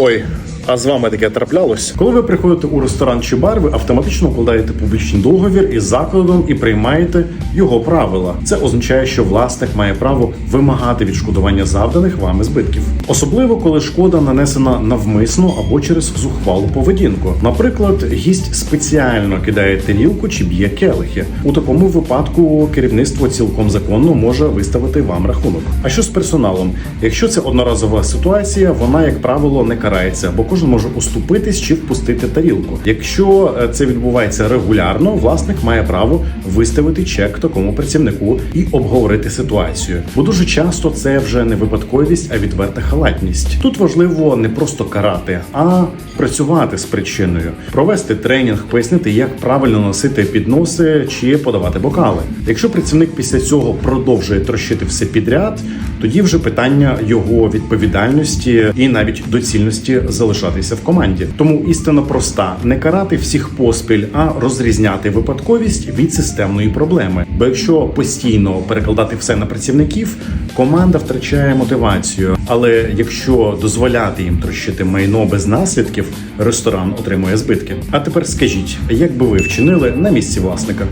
Oi. А з вами таке траплялось? Коли ви приходите у ресторан чи бар, ви автоматично укладаєте публічний договір із закладом і приймаєте його правила. Це означає, що власник має право вимагати відшкодування завданих вами збитків, особливо коли шкода нанесена навмисно або через зухвалу поведінку. Наприклад, гість спеціально кидає тарілку чи б'є келихи. У такому випадку керівництво цілком законно може виставити вам рахунок. А що з персоналом? Якщо це одноразова ситуація, вона як правило не карається, бо кожен може уступитись чи впустити тарілку. Якщо е, це відбувається регулярно, власник має право виставити чек такому працівнику і обговорити ситуацію. Бо дуже часто це вже не випадковість, а відверта халатність. Тут важливо не просто карати, а працювати з причиною, провести тренінг, пояснити, як правильно носити підноси чи подавати бокали. Якщо працівник після цього продовжує трощити все підряд, тоді вже питання його відповідальності і навіть доцільності залишатися в команді. Тому істина проста: не карати всіх поспіль, а розрізняти випадковість від системної проблеми. Бо якщо постійно перекладати все на працівників, команда втрачає мотивацію. Але якщо дозволяти їм трощити майно без наслідків, ресторан отримує збитки. А тепер скажіть, як би ви вчинили на місці власника?